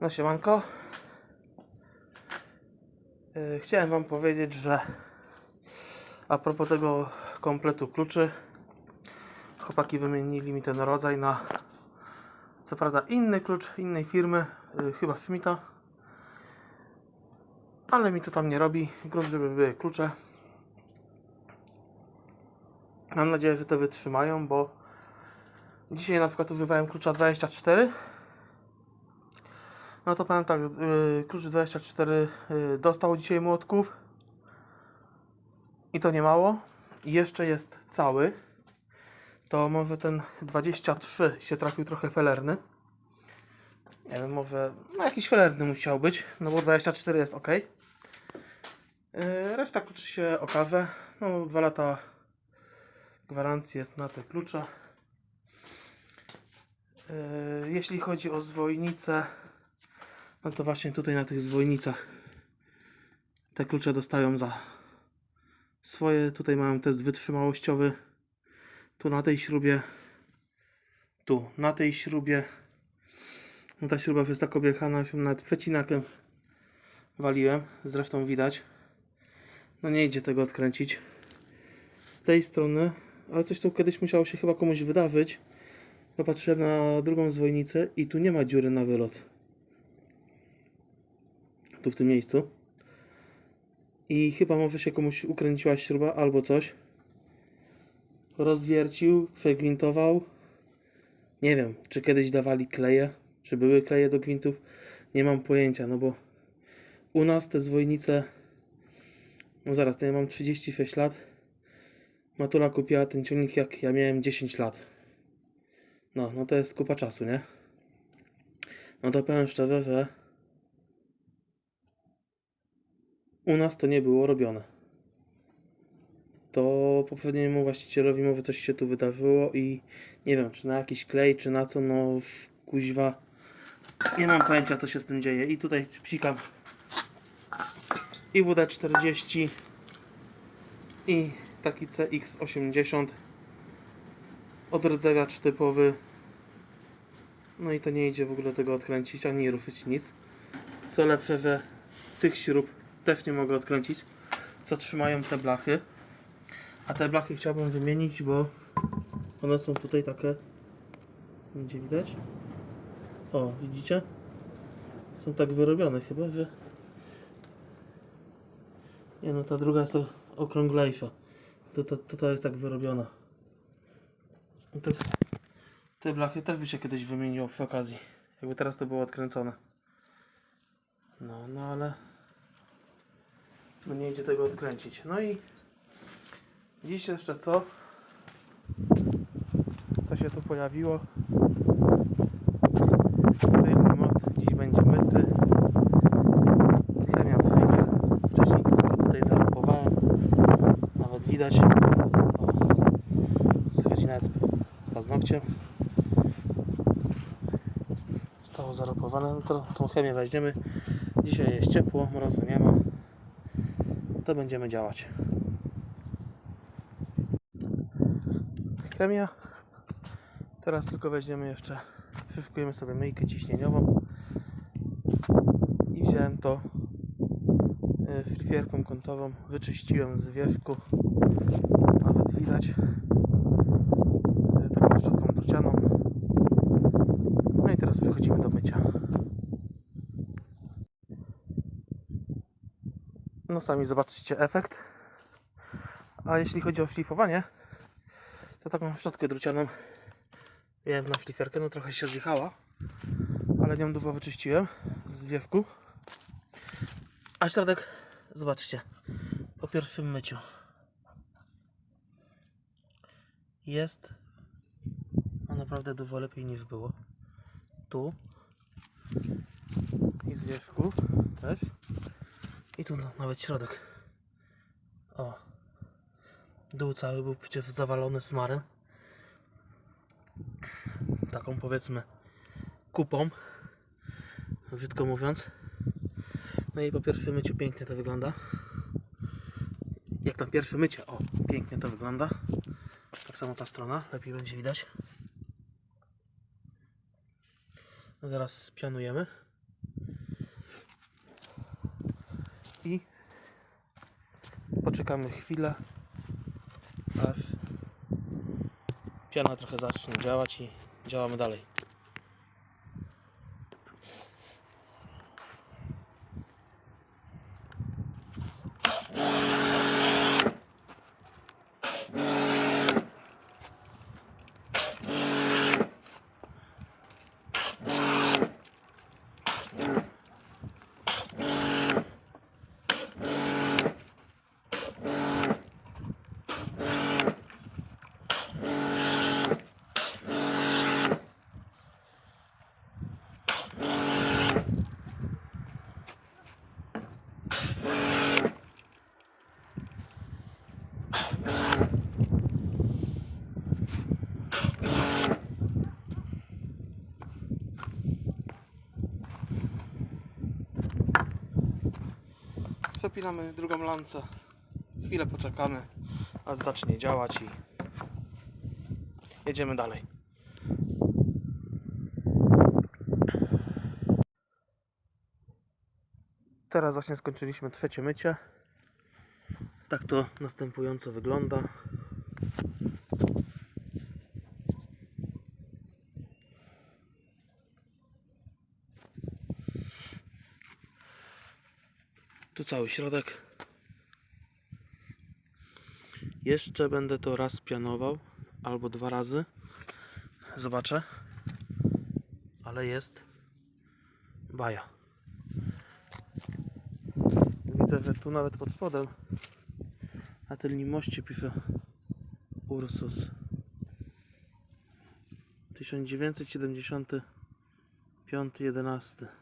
No siemanko. Yy, Chciałem wam powiedzieć, że a propos tego kompletu kluczy chłopaki wymienili mi ten rodzaj na co prawda inny klucz innej firmy, yy, chyba Fimita ale mi to tam nie robi. Grunt, żeby były klucze. Mam nadzieję, że to wytrzymają, bo dzisiaj na przykład używałem klucza 24 no to powiem tak, yy, klucz 24 yy, dostał dzisiaj młotków i to nie mało. I jeszcze jest cały. To może ten 23 się trafił trochę felerny. Nie wiem, może no jakiś felerny musiał być, no bo 24 jest ok. Yy, reszta kluczy się okaże. No, dwa lata gwarancji jest na te klucze. Jeśli chodzi o zwojnicę, no to właśnie tutaj na tych zwojnicach te klucze dostają za swoje. Tutaj mają test wytrzymałościowy. Tu na tej śrubie, tu na tej śrubie. No ta śruba jest tak objechana, ją nawet przecinakiem waliłem. Zresztą widać. No nie idzie tego odkręcić. Z tej strony, ale coś tu kiedyś musiało się chyba komuś wydarzyć. Popatrzyłem na drugą zwojnicę i tu nie ma dziury na wylot. Tu w tym miejscu. I chyba może się komuś ukręciła śruba albo coś. Rozwiercił, przegwintował. Nie wiem, czy kiedyś dawali kleje, czy były kleje do gwintów. Nie mam pojęcia, no bo u nas te zwojnice. No zaraz, to ja mam 36 lat. Matura kupiła ten ciągnik jak ja miałem 10 lat. No, no to jest kupa czasu, nie? No to powiem szczerze, że u nas to nie było robione. To poprzedniemu właścicielowi może coś się tu wydarzyło i nie wiem, czy na jakiś klej, czy na co, no kuźwa. Nie mam pojęcia, co się z tym dzieje. I tutaj psikam i WD-40 i taki CX-80 odrdzewiacz typowy no i to nie idzie w ogóle tego odkręcić ani ruszyć nic co lepsze, że tych śrub też nie mogę odkręcić co trzymają te blachy a te blachy chciałbym wymienić, bo one są tutaj takie będzie widać o, widzicie? są tak wyrobione chyba, że nie no, ta druga jest okrąglejsza to, to, to, to jest tak wyrobiona te blachy też by się kiedyś wymieniło przy okazji. Jakby teraz to było odkręcone. No, no ale no nie idzie tego odkręcić. No i dziś jeszcze co? Co się tu pojawiło? Tylny most dziś będzie myty. Chemia przyjdzie. Wcześniej go tylko tutaj zarapowałem. Nawet widać. Schodzi nawet paznokciem. Zostało zaropowane. No to tą chemię weźmiemy. Dzisiaj jest ciepło, mrozu nie ma. To będziemy działać. Chemia. Teraz tylko weźmiemy jeszcze, przyszykujemy sobie myjkę ciśnieniową. I wziąłem to y, flifierką kątową. Wyczyściłem z wierzchu. Nawet widać y, taką szczotką drucianą. No i teraz przechodzimy do mycia. No sami zobaczycie efekt. A jeśli chodzi o szlifowanie, to taką szczotkę drucianą miałem na szlifierkę, no trochę się zjechała, ale nią dużo wyczyściłem z zwiewku. A środek, zobaczcie, po pierwszym myciu jest no naprawdę dużo lepiej niż było. Tu i z wierzchu też. I tu nawet środek. O. Dół cały był przecież zawalony smarem. Taką powiedzmy kupą. Brzydko mówiąc. No i po pierwszym myciu pięknie to wygląda. Jak na pierwsze mycie, o, pięknie to wygląda. Tak samo ta strona, lepiej będzie widać. No zaraz spianujemy. Poczekamy chwilę, aż piana trochę zacznie działać i działamy dalej. Zapinamy drugą lancę. Chwilę poczekamy, aż zacznie działać i jedziemy dalej. Teraz właśnie skończyliśmy trzecie mycie. Tak to następująco wygląda. Cały środek. Jeszcze będę to raz pianował, albo dwa razy. Zobaczę. Ale jest baja. Widzę, że tu nawet pod spodem na tylnym moście pisze Ursus. 1975-11.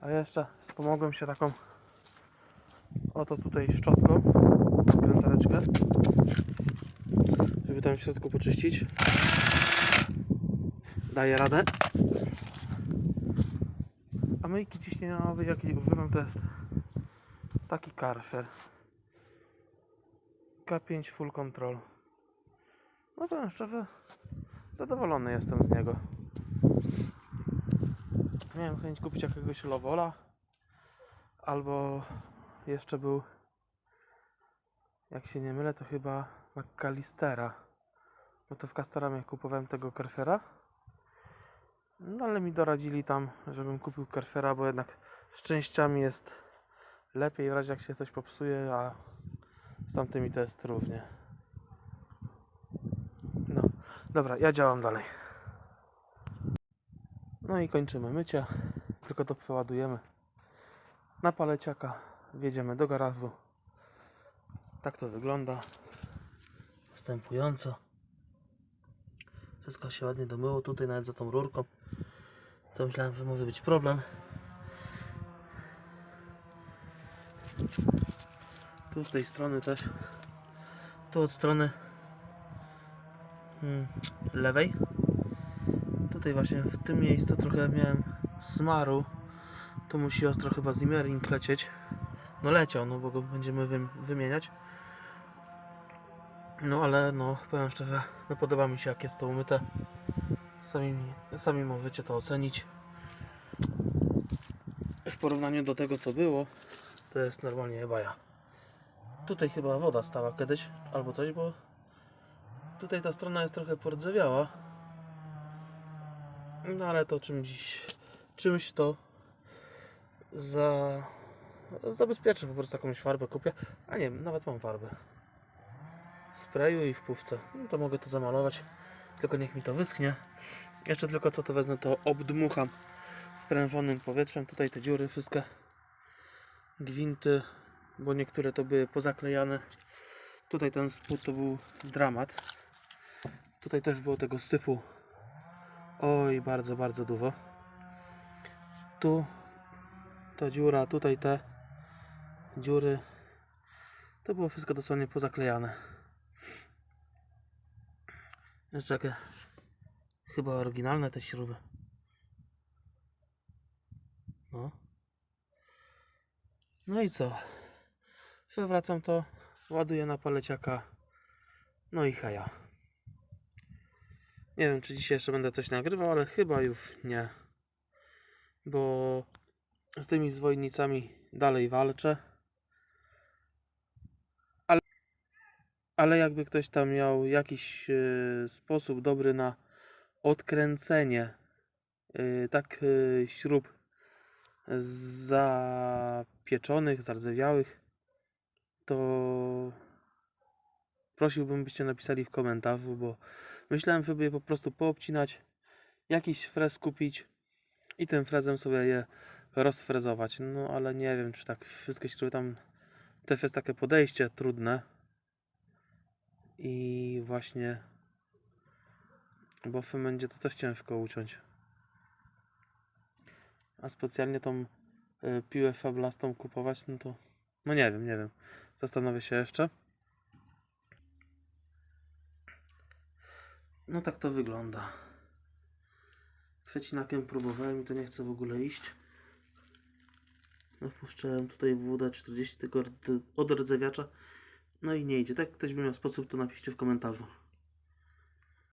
A jeszcze wspomogłem się taką oto tutaj szczotką, krętareczkę, żeby tam w środku poczyścić. Daję radę. A myjki ciśnieniowej, jakiej używam, to jest taki Carfer. K5 Full Control. No powiem szczerze, zadowolony jestem z niego. Miałem chęć kupić jakiegoś Lowola albo jeszcze był jak się nie mylę to chyba McAllistera bo to w Castoramie kupowałem tego Carfera no ale mi doradzili tam żebym kupił Carfera bo jednak z częściami jest lepiej w razie jak się coś popsuje a z tamtymi to jest równie. No dobra ja działam dalej no i kończymy mycie. Tylko to przeładujemy na paleciaka. Wjedziemy do garażu. Tak to wygląda. Wstępująco. Wszystko się ładnie domyło. Tutaj nawet za tą rurką. To myślałem, że może być problem. Tu z tej strony też. Tu od strony mm, lewej Tutaj właśnie w tym miejscu trochę miałem smaru. Tu musi ostro chyba Zimmering lecieć. No leciał, no bo go będziemy wym- wymieniać. No ale no powiem szczerze, no podoba mi się jak jest to umyte. Sami, sami możecie to ocenić. W porównaniu do tego co było, to jest normalnie baja. Tutaj chyba woda stała kiedyś albo coś, bo tutaj ta strona jest trochę pordzewiała. No ale to czymś, czymś to za, zabezpieczę po prostu jakąś farbę kupię. A nie, nawet mam farbę. Sprayu i w pówce. No to mogę to zamalować. Tylko niech mi to wyschnie. Jeszcze tylko co to wezmę, to obdmucham sprężonym powietrzem. Tutaj te dziury wszystkie. Gwinty, bo niektóre to były pozaklejane. Tutaj ten spód to był dramat. Tutaj też było tego syfu Oj, bardzo, bardzo dużo. Tu ta dziura, tutaj te dziury. To było wszystko dosłownie pozaklejane. Jeszcze jakie chyba oryginalne te śruby. No. No i co? Przewracam to, ładuję na paleciaka. No i haja. Nie wiem, czy dzisiaj jeszcze będę coś nagrywał, ale chyba już nie. Bo z tymi zwojnicami dalej walczę. Ale, ale jakby ktoś tam miał jakiś e, sposób dobry na odkręcenie e, tak e, śrub zapieczonych, zardzewiałych, to prosiłbym, byście napisali w komentarzu, bo myślałem, żeby je po prostu poobcinać, jakiś frez kupić i tym frezem sobie je rozfrezować. No ale nie wiem, czy tak wszystkie śruby tam też jest takie podejście trudne. I właśnie bofem będzie to też ciężko uciąć. A specjalnie tą y, piłę fablastą kupować, no to no nie wiem, nie wiem. Zastanowię się jeszcze. No tak to wygląda. Przecinakiem próbowałem i to nie chce w ogóle iść. No, wpuszczałem tutaj WD-40 tego od rdzewiacza. No i nie idzie. Tak ktoś by miał sposób, to napiszcie w komentarzu.